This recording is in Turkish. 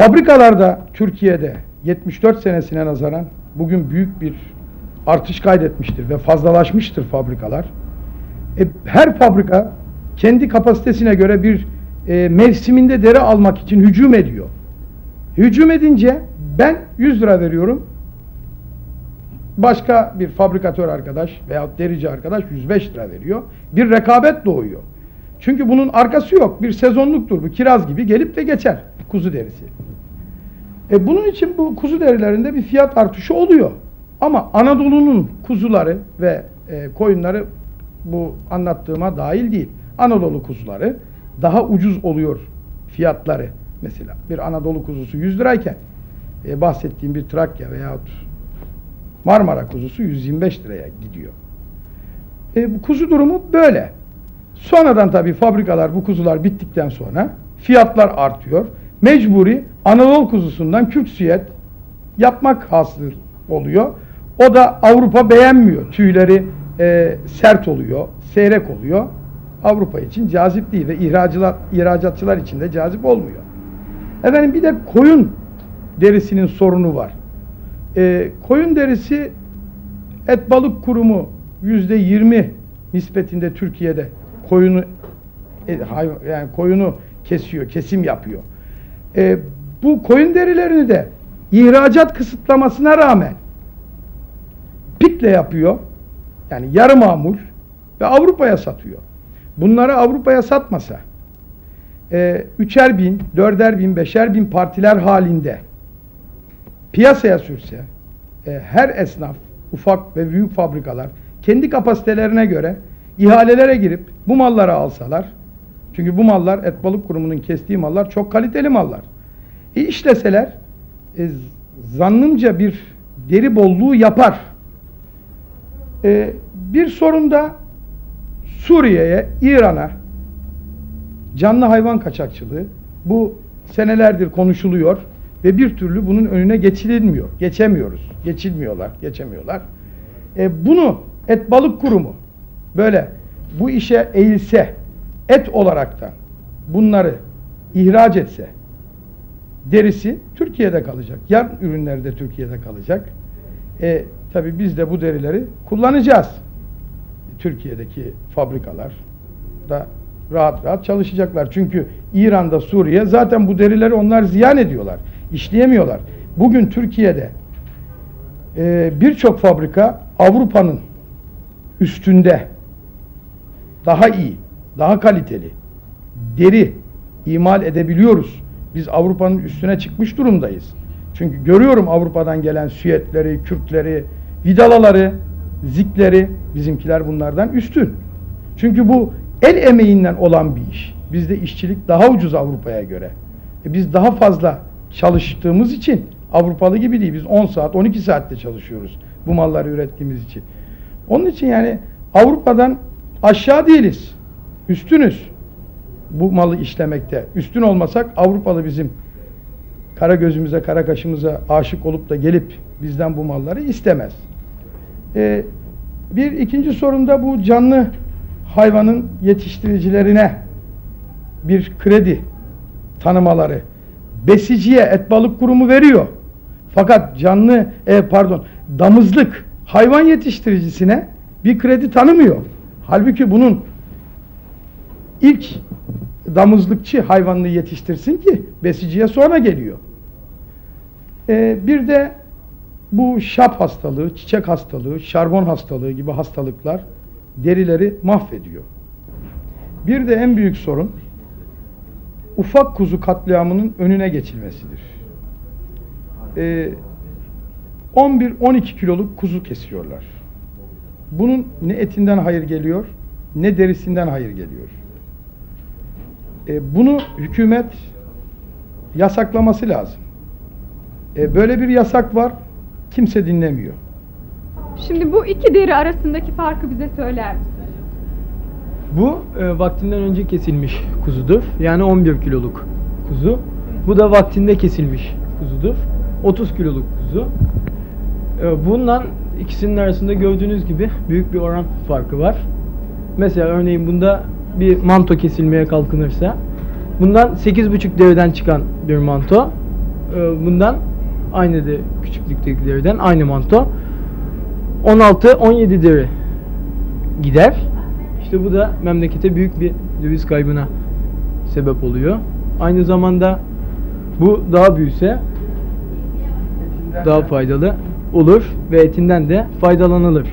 Fabrikalarda Türkiye'de 74 senesine nazaran bugün büyük bir artış kaydetmiştir ve fazlalaşmıştır fabrikalar. E, her fabrika kendi kapasitesine göre bir e, mevsiminde deri almak için hücum ediyor. Hücum edince ben 100 lira veriyorum. Başka bir fabrikatör arkadaş veyahut derici arkadaş 105 lira veriyor. Bir rekabet doğuyor. Çünkü bunun arkası yok. Bir sezonluktur bu. Kiraz gibi gelip de geçer kuzu derisi. E bunun için bu kuzu derilerinde bir fiyat artışı oluyor. Ama Anadolu'nun kuzuları ve e, koyunları bu anlattığıma dahil değil. Anadolu kuzuları daha ucuz oluyor fiyatları. Mesela bir Anadolu kuzusu 100 lirayken e, bahsettiğim bir Trakya veyahut Marmara kuzusu 125 liraya gidiyor. E, bu kuzu durumu böyle. Sonradan tabii fabrikalar bu kuzular bittikten sonra fiyatlar artıyor. Mecburi Anadolu kuzusundan Kürt süet yapmak hasıl oluyor. O da Avrupa beğenmiyor. Tüyleri e, sert oluyor, seyrek oluyor. Avrupa için cazip değil ve ihracılar, ihracatçılar için de cazip olmuyor. Efendim bir de koyun derisinin sorunu var. E, koyun derisi et balık kurumu yüzde yirmi nispetinde Türkiye'de koyunu e, hayvan- yani koyunu kesiyor, kesim yapıyor. E, bu koyun derilerini de ihracat kısıtlamasına rağmen pikle yapıyor. Yani yarı mamul ve Avrupa'ya satıyor. Bunları Avrupa'ya satmasa e, üçer bin, dörder bin, beşer bin partiler halinde piyasaya sürse e, her esnaf, ufak ve büyük fabrikalar kendi kapasitelerine göre ihalelere girip bu malları alsalar çünkü bu mallar et balık kurumunun kestiği mallar çok kaliteli mallar. E işleseler e, zannımca bir deri bolluğu yapar. E, bir sorun da Suriye'ye, İran'a canlı hayvan kaçakçılığı bu senelerdir konuşuluyor ve bir türlü bunun önüne geçirilmiyor. Geçemiyoruz. Geçilmiyorlar, geçemiyorlar. E, bunu et balık kurumu böyle bu işe eğilse et olaraktan bunları ihraç etse derisi Türkiye'de kalacak. Yarın ürünleri de Türkiye'de kalacak. E, tabii biz de bu derileri kullanacağız. Türkiye'deki fabrikalar da rahat rahat çalışacaklar. Çünkü İran'da, Suriye zaten bu derileri onlar ziyan ediyorlar. işleyemiyorlar. Bugün Türkiye'de e, birçok fabrika Avrupa'nın üstünde daha iyi, daha kaliteli deri imal edebiliyoruz. Biz Avrupa'nın üstüne çıkmış durumdayız. Çünkü görüyorum Avrupa'dan gelen süetleri, kürkleri, vidalaları, zikleri bizimkiler bunlardan üstün. Çünkü bu el emeğinden olan bir iş. Bizde işçilik daha ucuz Avrupa'ya göre. E biz daha fazla çalıştığımız için Avrupalı gibi değil. Biz 10 saat, 12 saatte çalışıyoruz bu malları ürettiğimiz için. Onun için yani Avrupa'dan aşağı değiliz. Üstünüz bu malı işlemekte. Üstün olmasak Avrupalı bizim kara gözümüze, kara kaşımıza aşık olup da gelip bizden bu malları istemez. Ee, bir ikinci sorunda bu canlı hayvanın yetiştiricilerine bir kredi tanımaları. Besiciye et balık kurumu veriyor. Fakat canlı e, pardon damızlık hayvan yetiştiricisine bir kredi tanımıyor. Halbuki bunun ilk damızlıkçı hayvanını yetiştirsin ki besiciye sonra geliyor. Ee, bir de bu şap hastalığı, çiçek hastalığı, şarbon hastalığı gibi hastalıklar derileri mahvediyor. Bir de en büyük sorun ufak kuzu katliamının önüne geçilmesidir. Ee, 11-12 kiloluk kuzu kesiyorlar. Bunun ne etinden hayır geliyor, ne derisinden hayır geliyor. E, bunu hükümet yasaklaması lazım. E, böyle bir yasak var, kimse dinlemiyor. Şimdi bu iki deri arasındaki farkı bize söyler misin? Bu e, vaktinden önce kesilmiş kuzudur. Yani 11 kiloluk kuzu. Bu da vaktinde kesilmiş kuzudur. 30 kiloluk kuzu. E, bundan ikisinin arasında gördüğünüz gibi büyük bir oran farkı var. Mesela örneğin bunda bir manto kesilmeye kalkınırsa bundan 8,5 deriden çıkan bir manto e, bundan aynı de küçüklüktekilerden aynı manto 16-17 deri gider. İşte bu da memlekete büyük bir döviz kaybına sebep oluyor. Aynı zamanda bu daha büyüse daha faydalı olur ve etinden de faydalanılır.